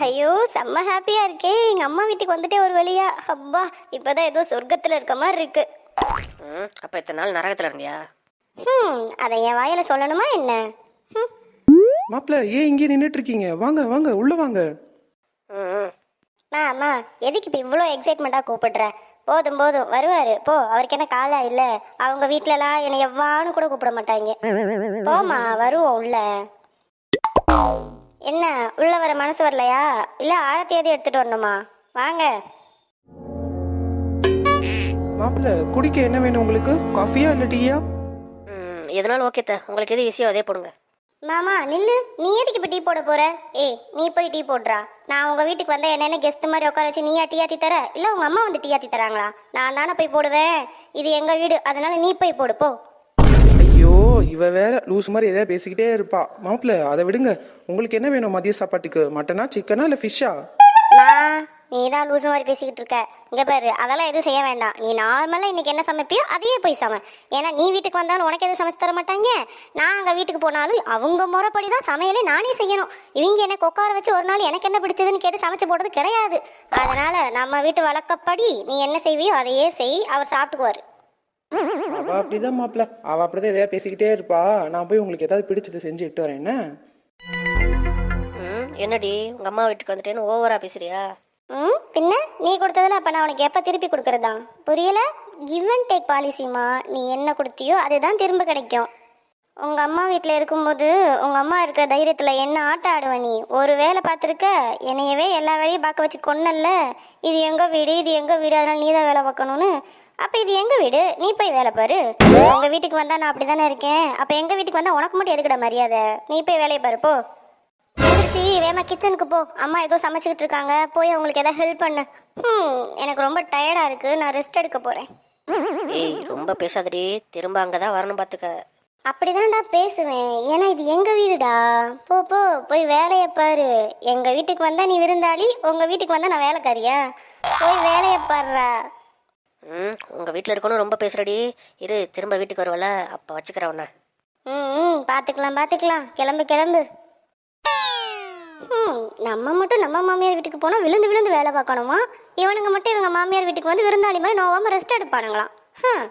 ஐயோ செம்ம ஹாப்பியா இருக்கே. எங்க அம்மா வீட்டுக்கு வந்துட்டே ஒரு வழியா. அப்பா இப்பதான் ஏதோ சொர்க்கத்துல இருக்க மாதிரி இருக்கு. ம் அப்போ இத்தனை நாள் நரகத்தில் இருந்தியா? ஹம் அதை என் வாயில சொல்லணுமா என்ன? ஹம். மாப்பிள்ள ஏன் இங்கே நின்றுட்டு இருக்கீங்க வாங்க வாங்க உள்ள வாங்க. ம் ம். அம்மா அம்மா எதுக்கு இப்போ இவ்வளோ எக்ஸைட்மெண்ட்டாக கூப்பிடுற? போதும் போதும். வருவாரு. போ அவருக்கு என்ன காலா இல்லை. அவங்க வீட்டிலலாம் என்னை எவ்வான்னு கூட கூப்பிட மாட்டாங்க. போமா வருவோம் உள்ள. என்ன உள்ள வர மனசு வரலையா? இல்லை ஆரத்தி எதுவும் எடுத்துட்டு வரணுமா? வாங்க. மாப்பிள்ள குடிக்க என்ன வேணும் உங்களுக்கு? காஃபியா இல்ல டீயா? ம் எதனாலும் ஓகே த உங்களுக்கு எது ஈஸியோ அதே போடுங்க. மாமா நில்லு. நீ எதுக்கு இப்போ டீ போட போற? ஏய் நீ போய் டீ போடுறா. நான் உங்க வீட்டுக்கு வந்தா என்னென்ன கெஸ்ட் மாதிரி உட்கார வச்சு நீயா டீ ஆத்தி தர? இல்ல உங்க அம்மா வந்து டீ ஆத்தி தராங்களா? நான் தானே போய் போடுவேன். இது எங்க வீடு. அதனால நீ போய் போடு போ. ஐயோ இவ வேற லூஸ் மாதிரி ஏதாவது பேசிக்கிட்டே இருப்பா. மாப்பிள்ள அதை விடுங்க. உங்களுக்கு என்ன வேணும் மதிய சாப்பாட்டுக்கு? மட்டனா சிக்கனா இல்ல ஃபிஷ்ஷா மா நீ தான் லூசு மாதிரி பேசிக்கிட்டு இருக்க. இங்க பாரு அதெல்லாம் எதுவும் செய்ய வேண்டாம். நீ நார்மலா இன்னைக்கு என்ன சமைப்பியோ அதையே போய் சமை. ஏன்னா நீ வீட்டுக்கு வந்தாலும் உனக்கு எதுவும் சமைச்சு தர மாட்டாங்க. நான் அங்க வீட்டுக்கு போனாலும் அவங்க முறைப்படி தான் சமையலே நானே செய்யணும். இவங்க எனக்கு உட்கார வச்சு ஒரு நாள் எனக்கு என்ன பிடிச்சதுன்னு கேட்டு சமைச்சு போடுறது கிடையாது. அதனால நம்ம வீட்டு வழக்கப்படி நீ என்ன செய்வியோ அதையே செய். அவர் சாப்பிட்டுக்குவாரு. அவ அப்படிதான் மாப்பிள்ள அவ அப்படிதான் எதையா பேசிக்கிட்டே இருப்பா. நான் போய் உங்களுக்கு ஏதாவது பிடிச்சதை செஞ்சு இட்டு வரேன் என்ன? ம் என்னடி? உங்கள் அம்மா வீட்டுக்கு வந்துட்டேன்னு ஓவரா பேசுறியா? ம் பின்ன? நீ கொடுத்ததுல அப்ப நான் உனக்கு எப்ப திருப்பி கொடுக்கறதா? புரியல? கிவ் அண்ட் டேக் பாலிசிமா நீ என்ன கொடுத்தியோ அதுதான் திரும்ப கிடைக்கும். உங்க அம்மா வீட்டில் இருக்கும்போது உங்க அம்மா இருக்கிற தைரியத்துல என்ன ஆட்டம் ஆடுவ நீ? ஒரு வேலை பார்த்துருக்க என்னையவே எல்லா வேலையும் பார்க்க வச்சு கொன்னல்ல? இது எங்க வீடு இது எங்க வீடு அதனால நீ தான் வேலை பார்க்கணும்னு அப்ப இது எங்க வீடு? நீ போய் வேலை பாரு. உங்க வீட்டுக்கு வந்தா நான் அப்படிதானே இருக்கேன். அப்ப எங்க வீட்டுக்கு வந்தா உனக்கு மட்டும் எதுக்குடா மரியாதை? நீ போய் வேலையை பாரு போ. எந்திரிச்சி வேமா கிச்சனுக்கு போ. அம்மா ஏதோ சமைச்சிக்கிட்டு இருக்காங்க. போய் அவங்களுக்கு ஏதாவது ஹெல்ப் பண்ணு. ம் எனக்கு ரொம்ப டயர்டாக இருக்கு. நான் ரெஸ்ட் எடுக்க போகிறேன் ஏய் ரொம்ப பேசாதடி. திரும்ப அங்கே தான் வரணும் பார்த்துக்க அப்படிதான்டா பேசுவேன். ஏன்னா இது எங்க வீடுடா? போ போ. போய் வேலையை பாரு. எங்க வீட்டுக்கு வந்தா நீ விருந்தாளி உங்க வீட்டுக்கு வந்தா நான் வேலைக்காரியா? போய் வேலையை பாருடா. ம் உங்கள் வீட்டில் இருக்கணும் ரொம்ப பேசுறடி. இரு திரும்ப வீட்டுக்கு வருவல அப்போ வச்சுக்கிறேன் உன்னை. ம் ம் பார்த்துக்கலாம் பார்த்துக்கலாம் கிளம்பு கிளம்பு. ம் நம்ம மட்டும் நம்ம மாமியார் வீட்டுக்கு போனால் விழுந்து விழுந்து வேலை பார்க்கணுமா? இவனுங்க மட்டும் இவங்க மாமியார் வீட்டுக்கு வந்து விருந்தாளி மாதிரி நோவாமல் ரெஸ்ட் எடுப்பானுங்களாம். ஹம்.